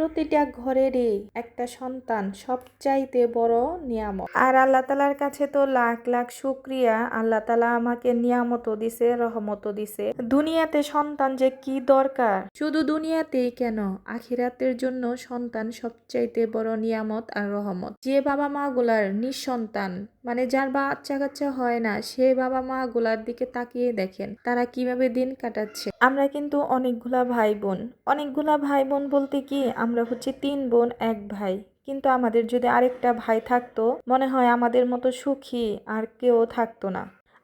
প্রতিটা ঘরেরই একটা সন্তান সবচাইতে বড় নিয়ামত। আর আল্লাহ তালার কাছে তো লাখ লাখ শুক্রিয়া। আল্লাহ তালা আমাকে নিয়ামতও দিছে, রহমতও দিছে। দুনিয়াতে সন্তান যে কি দরকার? শুধু দুনিয়াতেই কেন? আখিরাতের জন্য সন্তান সবচাইতে বড় নিয়ামত আর রহমত। যে বাবা মা গুলার নিঃসন্তান মানে যার বাচ্চা কাচ্চা হয় না, সে বাবা মা গুলার দিকে তাকিয়ে দেখেন, তারা কীভাবে দিন কাটাচ্ছে। আমরা কিন্তু অনেকগুলা ভাই বোন অনেকগুলা ভাই বোন বলতে কি, আমরা হচ্ছে তিন বোন, এক ভাই। কিন্তু আমাদের যদি আরেকটা ভাই থাকতো, মনে হয় আমাদের মতো সুখী আর কেউ থাকতো না।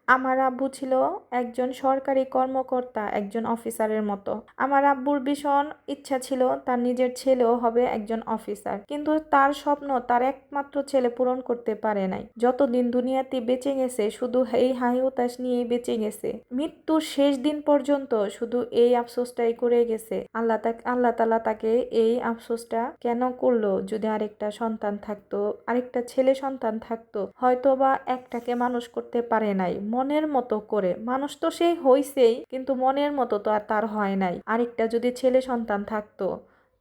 আমার আব্বু ছিল একজন সরকারি কর্মকর্তা, একজন অফিসারের মতো। আমার আব্বুর ভীষণ ইচ্ছা ছিল তার নিজের ছেলেও হবে একজন অফিসার। কিন্তু তার স্বপ্ন তার একমাত্র ছেলে পূরণ করতে পারে নাই। যতদিন দুনিয়াতে বেঁচে গেছে, শুধু এই হাই হতাশ নিয়েই বেঁচে গেছে। মৃত্যুর শেষ দিন পর্যন্ত শুধু এই আফসোসটাই করে গেছে। আল্লাহ তাকে আল্লাহ তালা তাকে এই আফসোসটা কেন করল? যদি আরেকটা সন্তান থাকতো, আরেকটা ছেলে সন্তান থাকতো হয়তো বা একটাকে মানুষ করতে পারে নাই। মনের মতো করে। মানুষ তো সেই হইছেই, কিন্তু মনের মতো তো আর তার হয় নাই। আরেকটা যদি ছেলে সন্তান থাকতো,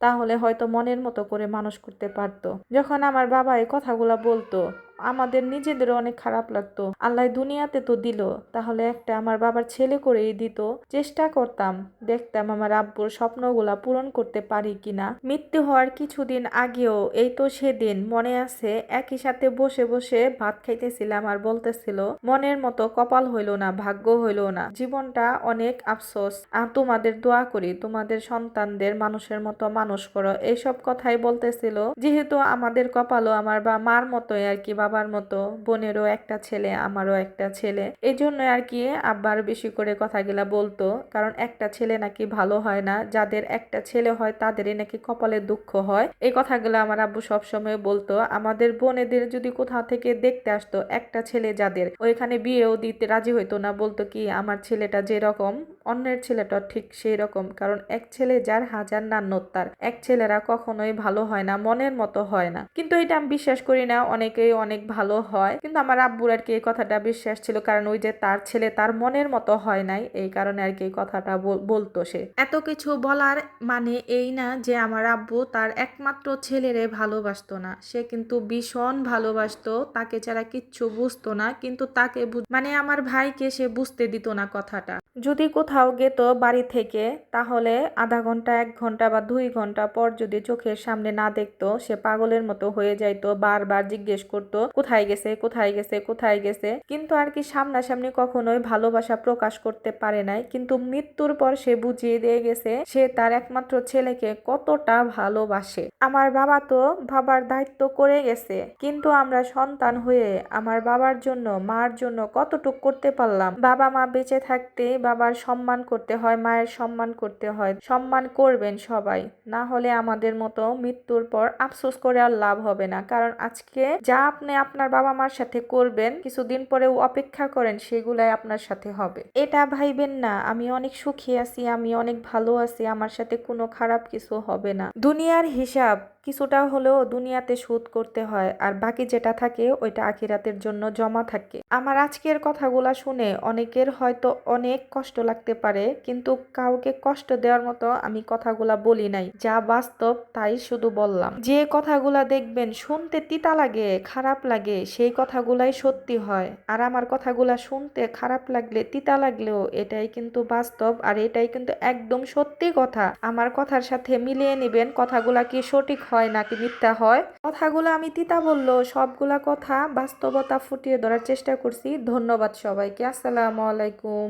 তাহলে হয়তো মনের মতো করে মানুষ করতে পারতো। যখন আমার বাবা এই কথাগুলো বলতো আমাদের নিজেদেরও অনেক খারাপ লাগতো। আল্লাহ দুনিয়াতে তো দিল, তাহলে একটা আমার বাবার ছেলে করেই দিত। চেষ্টা করতাম, দেখতাম আমার আব্বুর স্বপ্নগুলা পূরণ করতে পারি কিনা। মৃত্যু হওয়ার কিছুদিন আগেও এই তো সেদিন মনে আছে, একই সাথে বসে বসে ভাত খাইতেছিলাম আর বলতেছিল, মনের মতো কপাল হইল না, ভাগ্য হইল না। জীবনটা অনেক আফসোস। আর তোমাদের দোয়া করি, তোমাদের সন্তানদের মানুষের মতো মানুষ করো। এইসব কথাই বলতেছিল, যেহেতু আমাদের কপালও আমার বা মার মতোই আর কি বাবার মতো, বোনেরও একটা ছেলে, আমারও একটা ছেলে। এই জন্য আর কি আব্বার বেশি করে কথাগুলা বলতো, কারণ একটা ছেলে নাকি ভালো হয় না, যাদের একটা ছেলে হয় তাদেরই নাকি কপালে দুঃখ হয়। এই কথাগুলো আমার আব্বু সবসময় বলতো। আমাদের বোনেদের যদি কোথাও থেকে দেখতে আসতো একটা ছেলে যাদের, ওইখানে বিয়েও দিতে রাজি হইতো না, বলতো কি, আমার ছেলেটা যেরকম, অন্যের ছেলেটা ঠিক সেই রকম কারণ এক ছেলে যার হাজার নান্নত এক ছেলেরা কখনোই ভালো হয় না, মনের মতো হয় না। কিন্তু এটা আমি বিশ্বাস করি না, অনেকেই অনেক ভালো হয়। কিন্তু আমার আব্বুর আর কি এই কথাটা বিশ্বাস ছিল। কারণ ওই যে তার ছেলে তার মনের মতো হয় নাই। এই কারণে আর কি এই কথাটা বল- বলতো সে। এত কিছু বলার মানে এই না যে আমার আব্বু তার একমাত্র ছেলেরে ভালোবাসতো না। সে কিন্তু ভীষণ ভালোবাসতো। তাকে ছাড়া কিচ্ছু বুঝতো না। কিন্তু তাকে মানে আমার ভাইকে সে বুঝতে দিত না কথাটা। যদি কোথাও গেত বাড়ি থেকে, তাহলে আধা ঘণ্টা, এক ঘণ্টা বা দুই ঘণ্টা পর যদি চোখের সামনে না দেখতো, সে পাগলের মতো হয়ে যাইতো, বারবার জিজ্ঞেস করতো, কোথায় গেছে কোথায় গেছে কোথায় গেছে? কিন্তু আর কি সামনাসামনি কখনোই ভালোবাসা প্রকাশ করতে পারে নাই। কিন্তু মৃত্যুর পর সে বুঝিয়ে দিয়ে গেছে, সে তার একমাত্র ছেলেকে কতটা ভালোবাসে। আমার বাবা তো বাবার দায়িত্ব করে গেছে, কিন্তু আমরা সন্তান হয়ে আমার বাবার জন্য, মার জন্য কতটুক করতে পারলাম? বাবা মা বেঁচে থাকতে বাবার সম্মান করতে হয়, মায়ের সম্মান করতে হয়। সম্মান করবেন সবাই। না হলে আমাদের মতো মৃত্যুর পর আফসোস করে আর লাভ হবে না। কারণ আজকে যা আপনি আপনার বাবা মার সাথে করবেন, কিছুদিন পরেও অপেক্ষা করেন, সেগুলাই আপনার সাথে হবে। এটা ভাইবেন না, আমি অনেক সুখী আছি, আমি অনেক ভালো আছি, আমার সাথে কোনো খারাপ কিছু হবে না। দুনিয়ার হিসাব কিছুটা হলেও দুনিয়াতে সুদ করতে হয়, আর বাকি যেটা থাকে ওইটা আখিরাতের জন্য জমা থাকে। আমার আজকের কথাগুলা শুনে অনেকের হয়তো অনেক কষ্ট লাগতে পারে, কিন্তু কাউকে কষ্ট দেওয়ার মতো আমি কথাগুলা বলি নাই। যা বাস্তব তাই শুধু বললাম। যে কথাগুলা দেখবেন শুনতে তিতা লাগে, খারাপ লাগে, সেই কথাগুলাই সত্যি হয়। আর আমার কথাগুলা শুনতে খারাপ লাগলে, তিতা লাগলেও এটাই কিন্তু বাস্তব, আর এটাই কিন্তু একদম সত্যি কথা। আমার কথার সাথে মিলিয়ে নেবেন কথাগুলা কি সঠিক হয় নাকি মিথ্যা হয়? কথাগুলো আমি তিতা বলল, সবগুলা কথা বাস্তবতা ফুটিয়ে ধরার চেষ্টা করছি। ধন্যবাদ সবাইকে। আসসালামু আলাইকুম।